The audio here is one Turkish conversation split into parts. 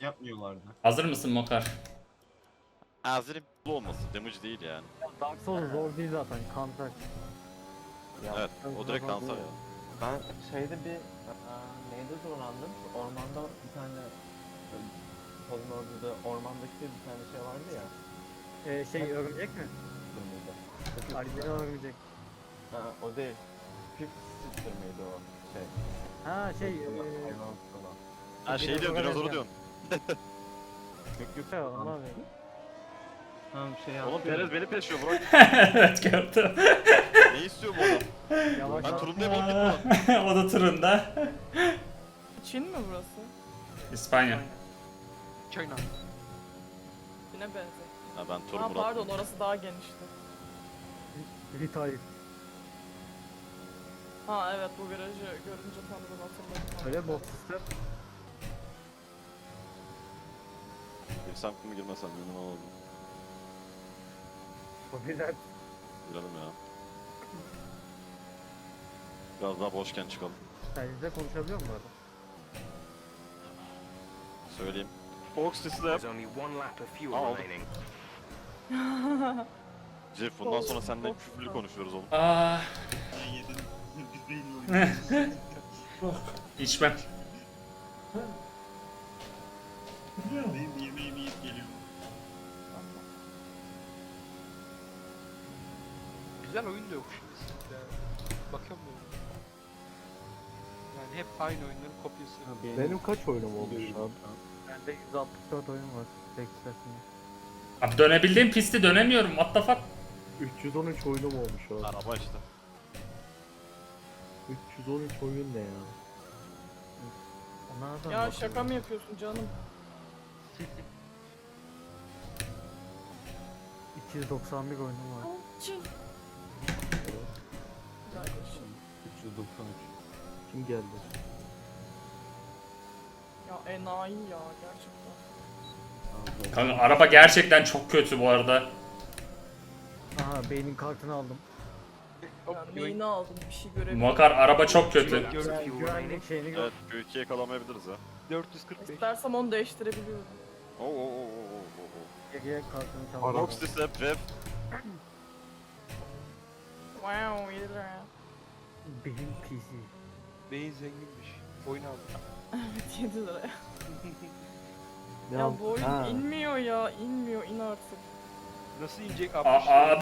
Yapmıyorlardı. Hazır mısın Mokar? Azir'in bu olması damage değil yani. Dark Souls zor değil zaten. Counter. Evet o direkt kanser ya. Ben şeyde bir aa, neyde zorlandım? Şu Ormanda bir tane Tozun orada ormandaki bir tane şey vardı ya. Ee, şey örümcek mi? Kırmızı. Albino örümcek. Ha, o değil. Fifth Sister miydi o şey? Ha şey Hayvan falan. Ha şey diyorsun Dinozora dinozoru diyorsun. Yok yok. Şey ama abi. Tamam şey Oğlum yaptım. Perez beni peşiyor bırak. evet gördüm. ne istiyor bu adam? Yavaş Ben turundayım oğlum git buradan. o da turunda. Çin mi burası? İspanya. China. Çin'e benziyor. Ha ben tur Ha Murat. pardon orası daha genişti. Retire. Ha evet bu virajı görünce tanıdım hatırladım. Öyle box step. Girsem mi girmesem memnun oldum. O bir dert. Girelim ya. Biraz daha boşken çıkalım. Sen konuşabiliyor musun bu arada? Söyleyeyim. Fox yap. There's only one lap of fuel Aa, oldu. remaining. Jeff bundan sonra seninle küfürlü konuşuyoruz oğlum. Aa, Ben yedim. Biz beynle oynuyoruz. içmem. Benim aynı oyunların kopyası. Benim kaç oyunum oldu şu an? Bende 164 oyun var. Tek sesinde. Abi dönebildiğim pisti dönemiyorum. What the fuck? 313 oyunum olmuş şu an. Araba işte. 313 oyun ne ya? Ondan sonra Ya bakalım. şaka mı yapıyorsun canım? 291 oyunum var. 393. Kim geldi? Ya enayi ya gerçekten. Kanka araba gerçekten çok kötü bu arada. Aha beynin kartını aldım. Ya neyini aldım bir şey görebilirim. Mokar araba çok kötü. Güvenlik remaining. şeyini gör. Evet Q2'ye kalamayabiliriz ha. 445. İstersem onu değiştirebiliyorum. Oo oo oo oo oo oo. Geriye kartını çaldım. Wow 7 lira. Beyin PC. Beyin zenginmiş. Oyun aldı. Evet 7 lira. Ya, bu oyun ha. inmiyor ya inmiyor in artık. Nasıl inecek Aa, 60 aa,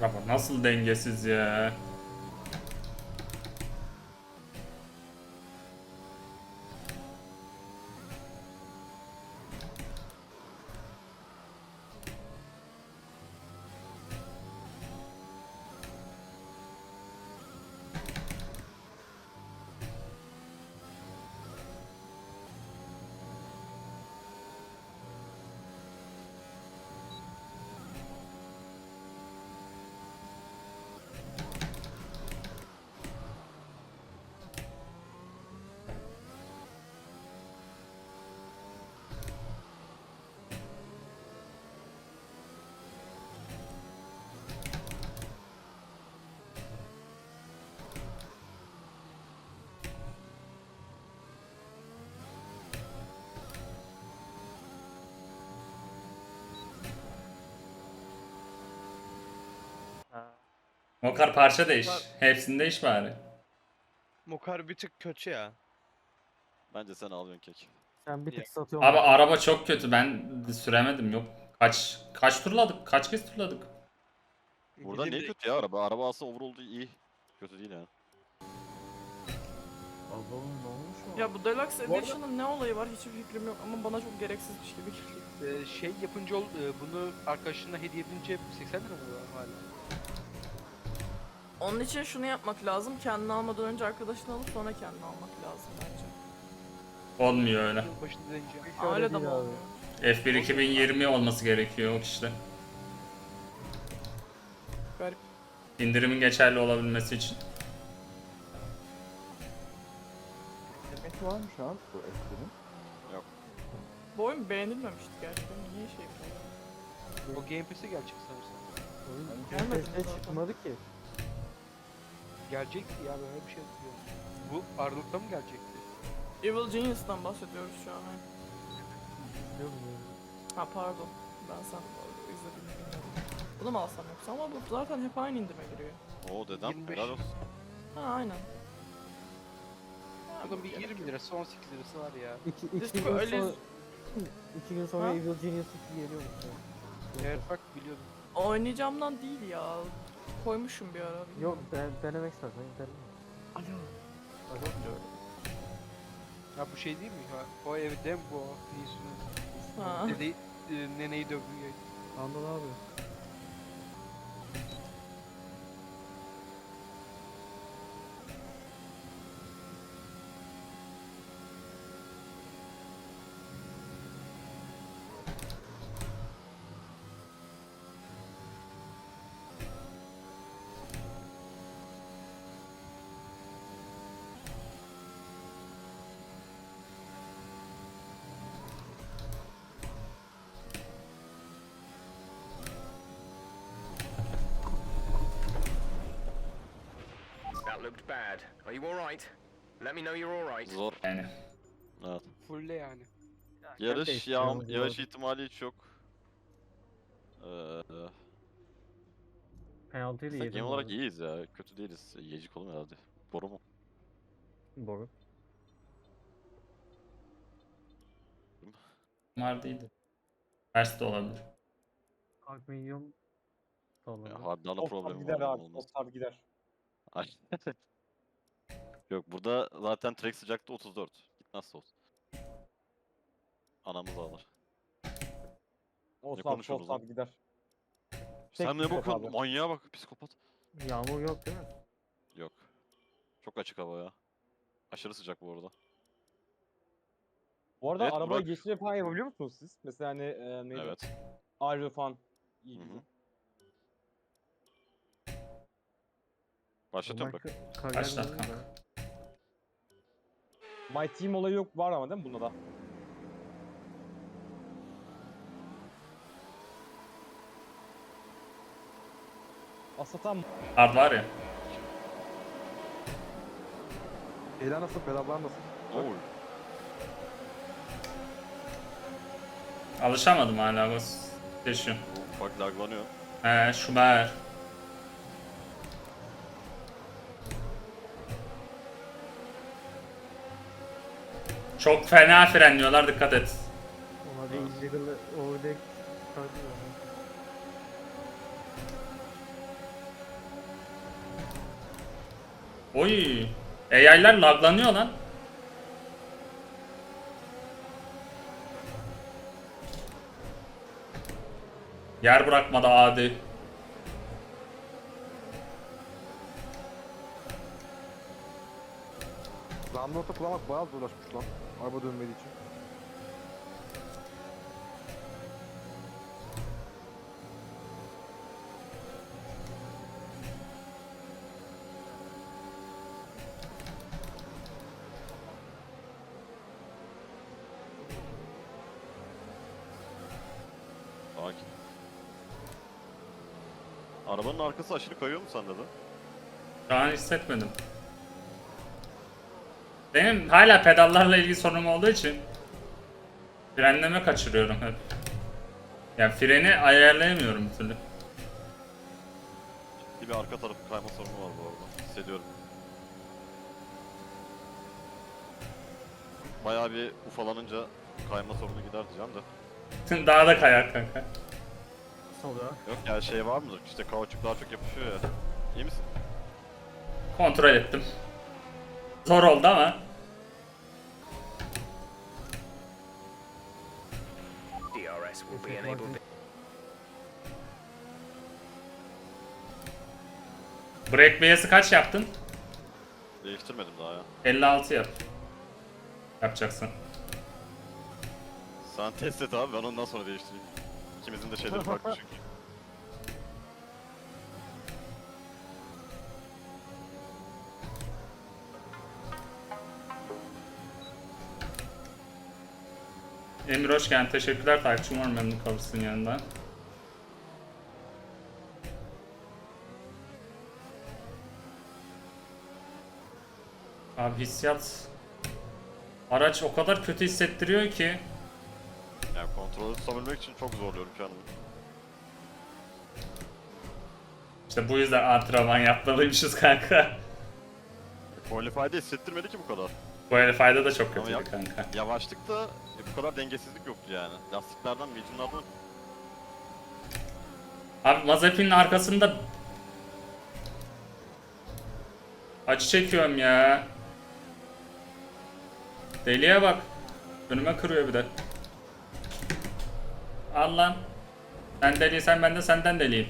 Araba nasıl dengesiz ya. Mokar parça değiş. Hepsini değiş bari. Mokar bir tık kötü ya. Bence sen alıyorsun kek. Sen bir tık satıyorsun. Abi araba çok kötü. Ben süremedim yok. Kaç kaç turladık? Kaç kez turladık? Burada ne de- kötü ya araba? Araba aslında overall'da iyi. Kötü değil yani. Allah'ım ne olmuş o? Ya bu Deluxe Bu arada- Edition'ın ne olayı var hiçbir fikrim yok ama bana çok gereksizmiş gibi geliyor. Ee, şey yapınca ol, e, bunu arkadaşına hediye edince 80 lira mı hala? Onun için şunu yapmak lazım. Kendini almadan önce arkadaşını alıp sonra kendini almak lazım bence. Olmuyor öyle. Yıl başında deneyeceğim. Hiç öyle de değil mi abi. olmuyor? F1 2020 olması gerekiyor o kişide. Garip. İndirimin geçerli olabilmesi için. Demek var mı şu an bu eskinin? Bu oyun beğenilmemişti gerçekten. Niye şey yapıyor? O Game Pass'e gelecek sanırsam. Oyun Gelmedi zaten. çıkmadı ki. Gelecekti ya böyle bir şey hatırlıyorum. Bu Aralık'ta mı gelecekti? Evil Genius'tan bahsediyoruz şu an. Biliyor musun? Ha pardon. Ben sen izlediğini bilmiyorum. Bunu mu alsam yoksa ama bu zaten hep aynı indirime giriyor. Oo dedem 25. helal olsun. Ha aynen. Ha, Bunun bir gerek 20 yok. lirası 18 lirası var ya. İki, iki, gün sonra, iki gün sonra Ha? Evil Genius 2 geliyormuş ya. Evet bak biliyordum. Oynayacağımdan değil ya. Koymuşum bir ara. Yok ben, denemek istersen denemek. Alo. Alo. Ya bu şey değil mi? Ha, o evde mi bu? Neyse. Ha. Dedeyi, e, neneyi dövüyor. Anladın abi. That looked bad. Are you alright? Let me know you're alright. Zor. Yani. Evet. Fulle yani. Yarış değiştiriyor yağ, bu yarış ihtimali hiç yok. Ee, Penaltıyı da aslında yedim. genel olarak iyiyiz ya. Kötü değiliz. Yiyecek oğlum herhalde. Boru mu? Boru. Değildi. Ters de olabilir. 40 milyon Ya, dolar. Hardlarla Oscar problemi gider var. abi. Oscar gider. Ay. Yok burada zaten track sıcaklığı 34. Gitmezse olsun. Anamız ağlar. Oscar, konuşuyoruz Oscar lan? gider. Sen ne psikopat bakıyorsun? abi. Manyağa bak psikopat. Yağmur yok değil mi? Yok. Çok açık hava ya. Aşırı sıcak bu arada. Bu arada Evet, arabayı Burak. falan yapabiliyor musunuz siz? Mesela hani e, neydi? Evet. Ayrı falan. İyi Hı hı. Başlatıyorum bak. Dakika? de. My Team olayı yok var ama değil mi bunda da? Aslında tam Hard var ya. Şeyler nasıl, pedallar nasıl? Oy. Alışamadım hala. Bu Bak laglanıyor. He Schumacher. Çok fena frenliyorlar dikkat et. Ona bir illegal var. Oy. AI'ler laglanıyor lan. Yer bırakmadı adi. Ramnota kullanmak bayağı zorlaşmış lan. Araba dönmediği için. Sakin. Arabanın arkası aşırı kayıyor mu sende de? An hissetmedim. Benim hala pedallarla ilgili sorunum olduğu için frenleme kaçırıyorum hep. Yani freni ayarlayamıyorum bir türlü. Ciddi bir arka tarafı kayma sorunu var bu arada. Hissediyorum. Bayağı bir ufalanınca kayma sorunu gider diyeceğim de. Daha da kayar kanka. Nasıl oluyor? Yok ya şey var mıdır? İşte kauçuk daha çok yapışıyor ya. İyi misin? Kontrol ettim. Zor oldu ama. DRS will be enabled. Break BS'i kaç yaptın? Değiştirmedim daha ya. 56 yap. Yapacaksın. Sen test et abi ben ondan sonra değiştireyim. İkimizin de şeyleri farklı çünkü. Emir hoş geldin. Teşekkürler takipçim. Umarım memnun kalırsın yanında. Abi hissiyat... Araç o kadar kötü hissettiriyor ki. Yani kontrolü tutabilmek için çok zorluyorum kendimi. İşte bu yüzden antrenman yapmalıymışız kanka. Qualify'de hissettirmedi ki bu kadar. Bu fayda da çok kötüydü yap- kanka. Yavaşlıkta e, bu kadar dengesizlik yoktu yani. Lastiklerden, mediumlardan Abi Mazepin'in arkasında acı çekiyorum ya. Deliye bak. Önüme kırıyor bir de. Al lan. Sen deliysen ben de senden deliyim.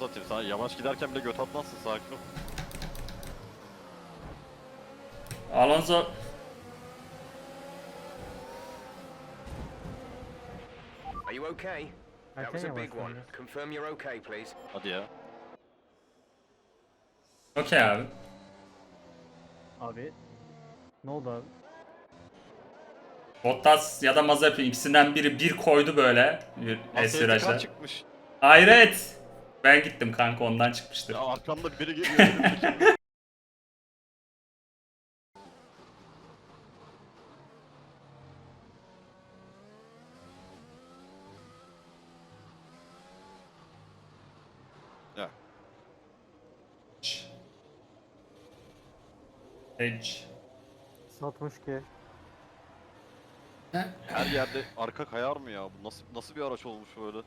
satayım sana yavaş giderken bile göt atmazsın sakin ol. Alonso Are you okay? That was a big one. Confirm you're okay, please. Hadi ya. okey abi. Abi. Ne oldu abi? Bottas ya da Mazepin ikisinden biri bir koydu böyle bir Asya S virajda. çıkmış. Hayret. Ben gittim kanka ondan çıkmıştır. Ya arkamda biri geliyor. Edge. Satmış ki. her yerde arka kayar mı ya? Bu nasıl nasıl bir araç olmuş böyle?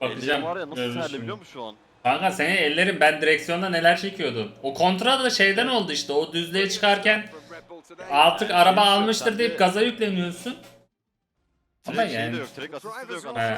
Bakacağım. Ellerim var ya nasıl terli biliyor musun şu an? Kanka senin ellerin ben direksiyonda neler çekiyordum. O kontra da şeyden oldu işte. O düzlüğe çıkarken artık araba almıştır deyip gaza yükleniyorsun. Ama Direkt yani. de yok, direkt asisti de yok. He.